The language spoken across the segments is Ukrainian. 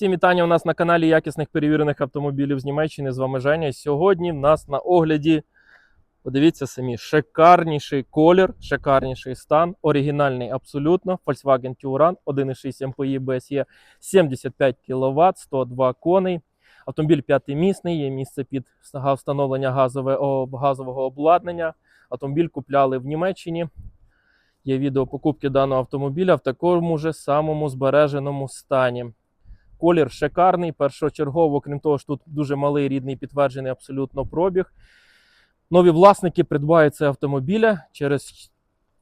Всім вітання у нас на каналі якісних перевірених автомобілів з Німеччини. З вами Женя. Сьогодні в нас на огляді, подивіться самі, шикарніший колір, шикарніший стан, оригінальний абсолютно. Volkswagen Touran 1,6 МПІ BSE 75 кВт, 102 коней. Автомобіль п'ятимісний, є місце під встановлення газове, газового обладнання. Автомобіль купляли в Німеччині. Є відео покупки даного автомобіля в такому ж самому збереженому стані. Колір шикарний, першочергово, крім того, що тут дуже малий рідний підтверджений абсолютно пробіг. Нові власники придбають цей автомобіля через,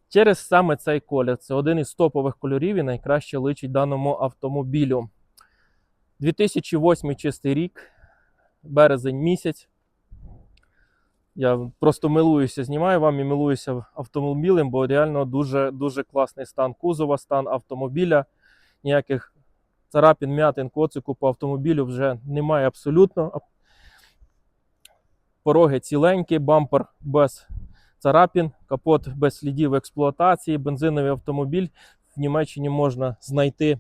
через саме цей колір. Це один із топових кольорів і найкраще личить даному автомобілю. 2008 чистий рік, березень місяць. Я просто милуюся, знімаю вам і милуюся автомобілем, бо реально дуже, дуже класний стан кузова, стан автомобіля. Ніяких царапін, м'ятин, коцику по автомобілю вже немає абсолютно. Пороги ціленькі, бампер без царапін, капот без слідів експлуатації. Бензиновий автомобіль в Німеччині можна знайти е,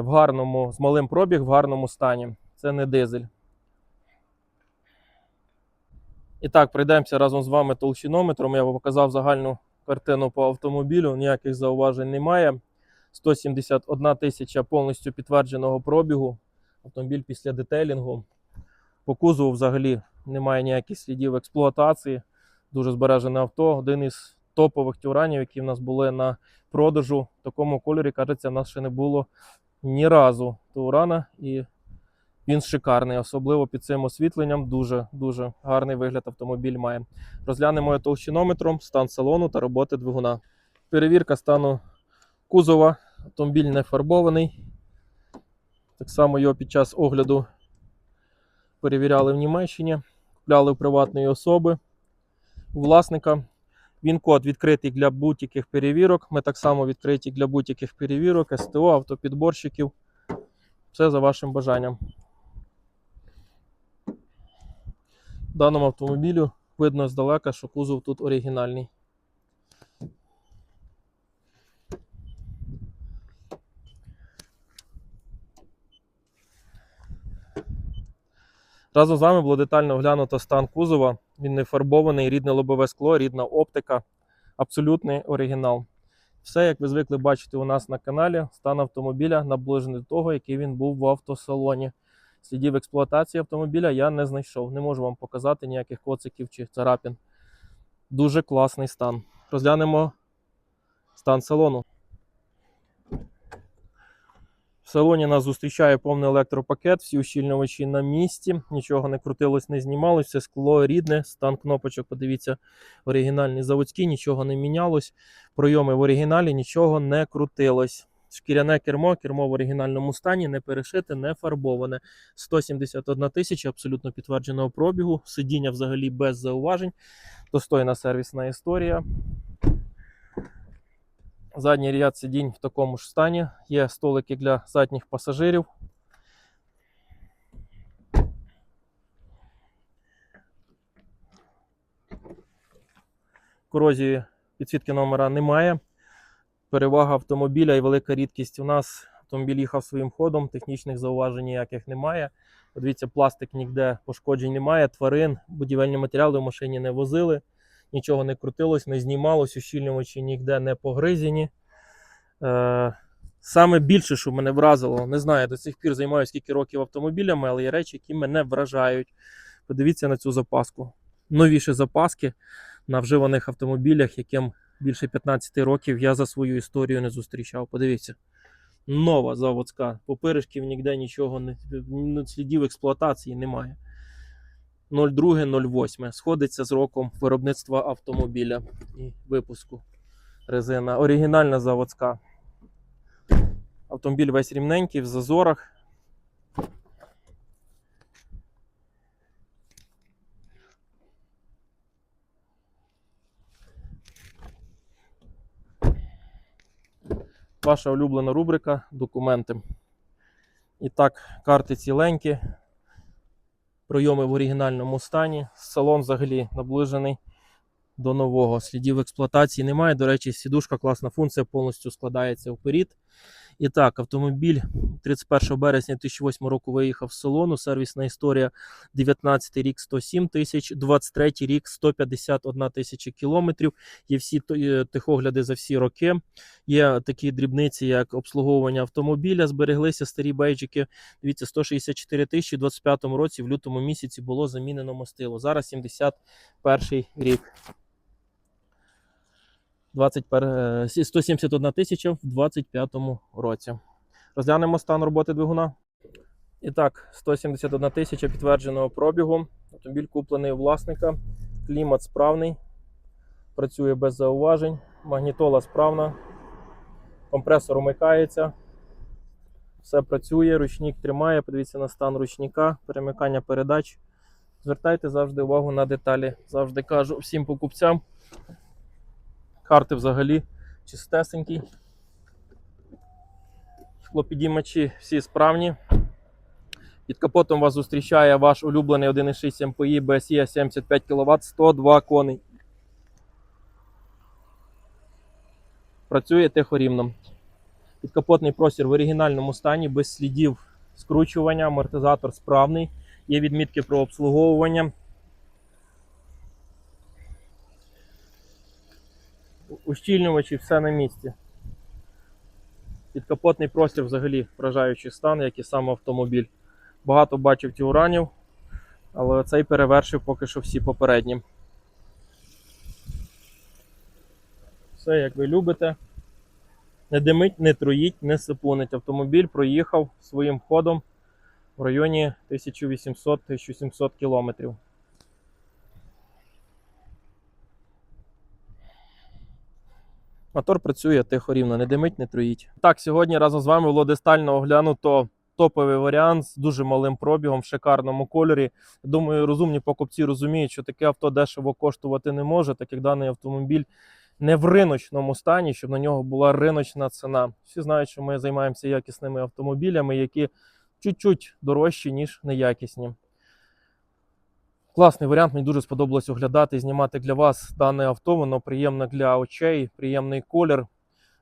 в гарному, з малим пробіг, в гарному стані. Це не дизель. І так, пройдемося разом з вами толщинометром. Я вам показав загальну картину по автомобілю, ніяких зауважень немає. 171 тисяча повністю підтвердженого пробігу. Автомобіль після детейлінгу. По кузову взагалі немає ніяких слідів експлуатації. Дуже збережене авто. Один із топових тюранів, які в нас були на продажу в такому кольорі, кажеться, в нас ще не було ні разу Турана. І він шикарний, особливо під цим освітленням. Дуже дуже гарний вигляд автомобіль має. Розглянемо його толщинометром, стан салону та роботи двигуна. Перевірка стану кузова. Автомобіль не фарбований. Так само його під час огляду перевіряли в Німеччині, купляли у приватної особи, у власника. Він код відкритий для будь-яких перевірок. Ми так само відкриті для будь-яких перевірок, СТО, автопідборщиків. Все за вашим бажанням. Даному автомобілю видно здалека, що кузов тут оригінальний. Разом з вами було детально оглянуто стан кузова. Він не фарбований, рідне лобове скло, рідна оптика, абсолютний оригінал. Все, як ви звикли бачити у нас на каналі, стан автомобіля наближений до того, який він був в автосалоні. Слідів експлуатації автомобіля я не знайшов. Не можу вам показати ніяких коциків чи царапін. Дуже класний стан. Розглянемо стан салону. Салоні нас зустрічає повний електропакет, всі ущільнювачі на місці, нічого не крутилось, не знімалось, все скло рідне, стан кнопочок, подивіться, оригінальні заводські, нічого не мінялось. Пройоми в оригіналі, нічого не крутилось. Шкіряне кермо, кермо в оригінальному стані, не перешите, не фарбоване. 171 тисяча абсолютно підтвердженого пробігу. Сидіння взагалі без зауважень. Достойна сервісна історія. Задній ряд сидінь в такому ж стані. Є столики для задніх пасажирів. Корозії підсвітки номера немає. Перевага автомобіля і велика рідкість. У нас автомобіль їхав своїм ходом, технічних зауважень ніяких немає. Подивіться, пластик ніде пошкоджень немає, тварин, будівельні матеріали в машині не возили, нічого не крутилось, не знімалось, ущільнювачі ніде не погризені. Е, Саме більше, що мене вразило, не знаю, до цих пір займаюся скільки років автомобілями, але є речі, які мене вражають. Подивіться на цю запаску. Новіші запаски на вживаних автомобілях, яким більше 15 років я за свою історію не зустрічав. Подивіться. Нова заводська. Поперечків ніде нічого не ну, слідів експлуатації немає. 02.08. Сходиться з роком виробництва автомобіля і випуску резина. Оригінальна заводська. Автомобіль весь рівненький, в зазорах. Ваша улюблена рубрика документи. І так, карти ціленькі, пройоми в оригінальному стані. Салон взагалі наближений до нового. Слідів експлуатації немає. До речі, сідушка класна функція, повністю складається вперед. І так, автомобіль 31 березня 2008 року виїхав з салону. Сервісна історія 19 рік 107 тисяч, 23 рік 151 тисяча кілометрів. Є всі е, за всі роки. Є такі дрібниці, як обслуговування автомобіля. Збереглися старі бейджики. Дивіться, 164 тисячі у 25 році в лютому місяці було замінено мастило. Зараз 71 рік. 21, е, 171 тисяча в 25 році. Розглянемо стан роботи двигуна. І так, 171 тисяча підтвердженого пробігу. Автомобіль куплений у власника. Клімат справний. Працює без зауважень. Магнітола справна. Компресор умикається. Все працює, ручник тримає. Подивіться на стан ручника, перемикання передач. Звертайте завжди увагу на деталі. Завжди кажу всім покупцям. Карти взагалі чистесенькі. Склопідіймачі всі справні. Під капотом вас зустрічає ваш улюблений 1.6 MPI BSE 75 кВт 102 коней. Працює тихорівно. Підкапотний простір в оригінальному стані, без слідів скручування, амортизатор справний. Є відмітки про обслуговування. Ущільнювачі все на місці. Підкапотний простір взагалі вражаючий стан, як і сам автомобіль. Багато бачив тіуранів, але цей перевершив поки що всі попередні. Все, як ви любите. Не димить, не троїть, не сипунить. Автомобіль проїхав своїм ходом в районі 1800-1700 кілометрів. Мотор працює тихо рівно, не димить, не троїть. Так, сьогодні разом з вами було детально оглянуто топовий варіант з дуже малим пробігом в шикарному кольорі. Думаю, розумні покупці розуміють, що таке авто дешево коштувати не може, так як даний автомобіль не в риночному стані, щоб на нього була риночна ціна. Всі знають, що ми займаємося якісними автомобілями, які чуть-чуть дорожчі, ніж неякісні. Класний варіант, мені дуже сподобалось оглядати і знімати для вас дане авто. Воно приємне для очей, приємний колір,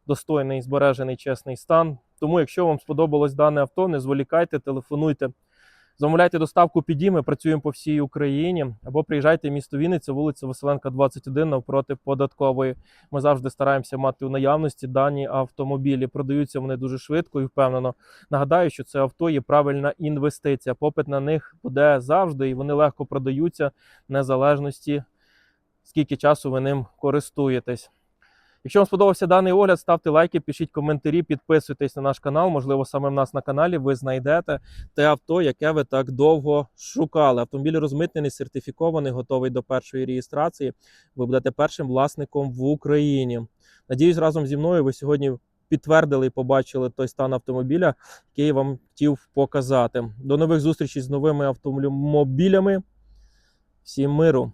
достойний збережений чесний стан. Тому, якщо вам сподобалось дане авто, не зволікайте, телефонуйте. Замовляйте доставку піді, ми працюємо по всій Україні. Або приїжджайте в місто Вінниця, вулиця Василенка, 21, навпроти податкової. Ми завжди стараємося мати у наявності дані автомобілі. Продаються вони дуже швидко і впевнено. Нагадаю, що це авто є правильна інвестиція. Попит на них буде завжди, і вони легко продаються незалежності, скільки часу ви ним користуєтесь. Якщо вам сподобався даний огляд, ставте лайки, пишіть коментарі, підписуйтесь на наш канал. Можливо, саме в нас на каналі ви знайдете те авто, яке ви так довго шукали. Автомобіль розмитнений, сертифікований, готовий до першої реєстрації. Ви будете першим власником в Україні. Надіюсь, разом зі мною ви сьогодні підтвердили і побачили той стан автомобіля, який вам хотів показати. До нових зустрічей з новими автомобілями. Всім миру!